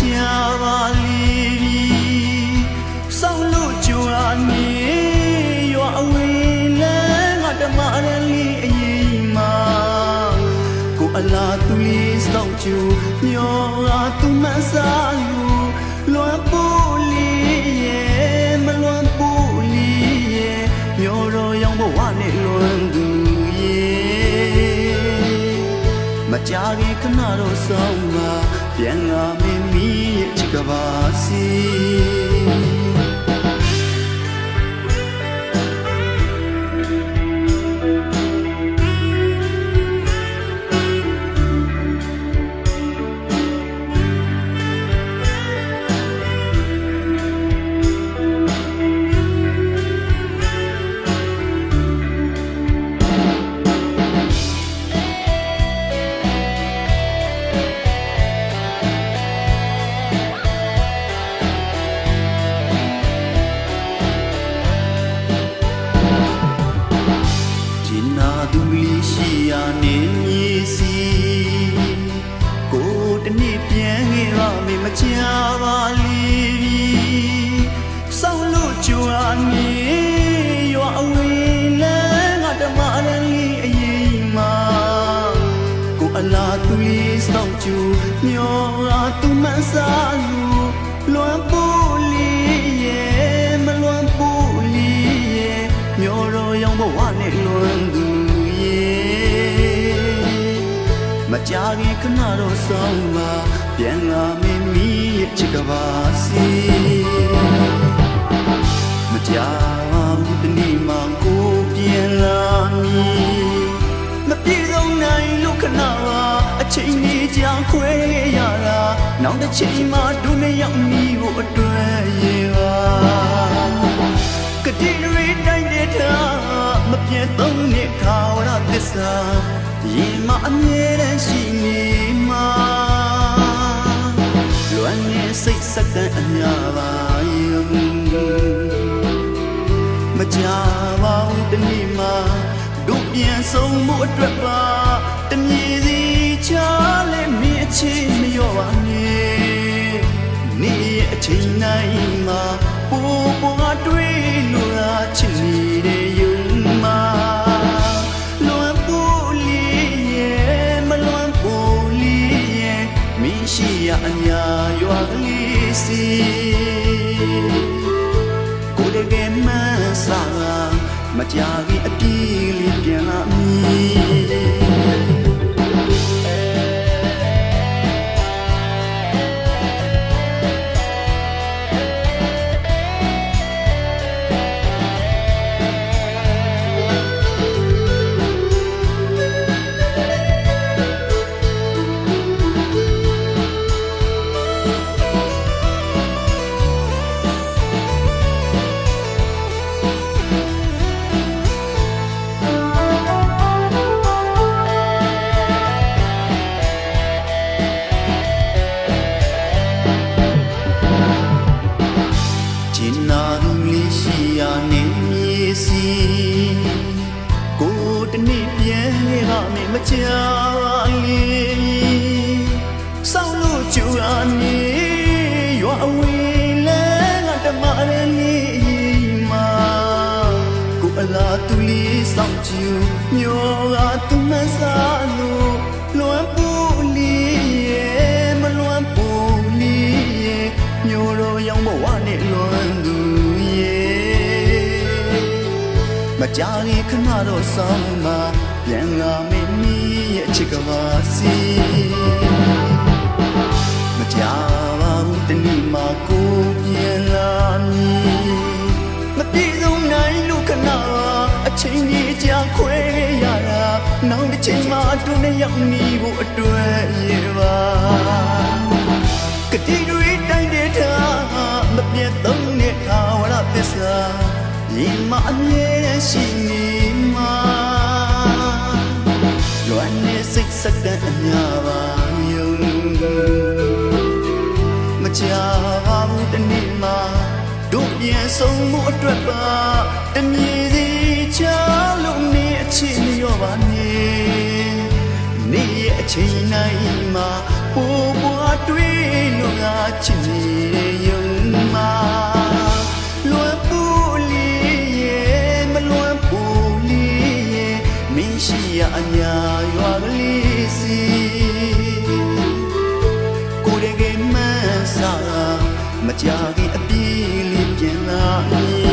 ကြာပါလေပြီစောင်းလို့ကြွာနေရွာအဝေးလမ်းငါဓမ္မရန်လေးအရေးမှာကိုအလားသူလေးစောင်းကြူမျောငါသူမဆာလူလွမ်းပို့လေးရဲ့မလွမ်းပို့လေးရဲ့မျောတော့ရောင်ဘဝနဲ့လွမ်းသူရဲ့မကြခင်ခဏတော့စောင်းမှာ ပြန်လာမင်းမီရဲ့ချစ်ကပါစီ ရမေမချပါလီဆောင်းလို့ကြွားနေရွာအဝေးလဲငါတမရလီအရင်မှာကိုအလားသူလီစောင့်ကြည့်မျောအားသူမဆာလူလွန်ပူလီရဲ့မလွန်ပူလီရဲ့မျောတော့ရောင်ဘဝနဲ့လွန်သူရဲ့မကြခင်ခဏတော့ဆောင်လာပြန်လာမင်းမီရဲ့ချစ် ကပါစီမကြာဘူးတနေ့မှကိုပြန်လာမည်မပြေဆုံးနိုင်လို့ခဏပါအချိန်ကြီးကြာခွဲရတာနောက်တစ်ချိန်မှဒုနှစ်ယောက်မီကိုအတွက်ရေပါကတိရီတိုင်းတဲ့ထားမပြတ်သုံးနှစ်ခါဝရသစ္စာရင်မအမြဲတမ်းရှိနေ စိတ်ဆက်တဲ့အများပါယုံမကြပါဘူးတနေ့မှတို့ပြန်ဆုံးမှုအတွက်ပါတမြေစီချလဲမင်းအချင်းမရောပါနဲ့နေ့ရဲ့အချိန်တိုင်းမှာပူပူကတွေးလို့လားချစ်နေတဲ့ယုံမှာလွန်ပူလီရဲ့မလွန်ပူလီရဲ့မင်းရှိရအညာရွာကလေးစီ ကိုယ်တကယ်မှန်းစာမကြခင်အပြေးလေးပြန်လာမည် မင်းမချာလေးဆောင်းလို့ကြွားနေရွာအဝေးလဲငါတမရလေးမာကိုအလားသူလေးစောင့်ကြည့်ညောကသူမဆာလို့လွမ်းပူလီရဲ့မလွမ်းပူလီရဲ့ညောတော့ရောင်ဘဝနဲ့လွမ်းသူရဲ့မကြာခင်ခဏတော့ဆောင်မှာပြန်လာမင်းမီရဲ့ ချစ်ကပါစီမကြပါဘူးတနေ့မှကိုပြန်လာမည်မပြေဆုံးနိုင်လို့ခဏအချိန်ကြီးကြာခွဲရတာနောက်တစ်ချိန်မှတို့နဲ့ရောက်နေဖို့အတွက်ရေပါကတိတွေတိုင်းတဲ့ထားမပြတ်သုံးတဲ့ခါဝရသစ္စာရင်မအမြဲတမ်းရှိနေမှာ စိတ်ဆက်တဲ့အများပါယုံမကြပါဘူးတနေ့မှတို့ပြန်ဆုံးမှုအတွက်ပါတမြေစီချလို့နေအချင်းမရောပါနဲ့နေ့ရဲ့အချိန်တိုင်းမှာပူပွားတွေးလို့ငါချစ်နေရုံ ကြာခင်အပြေးလေးပြန်လာပြီ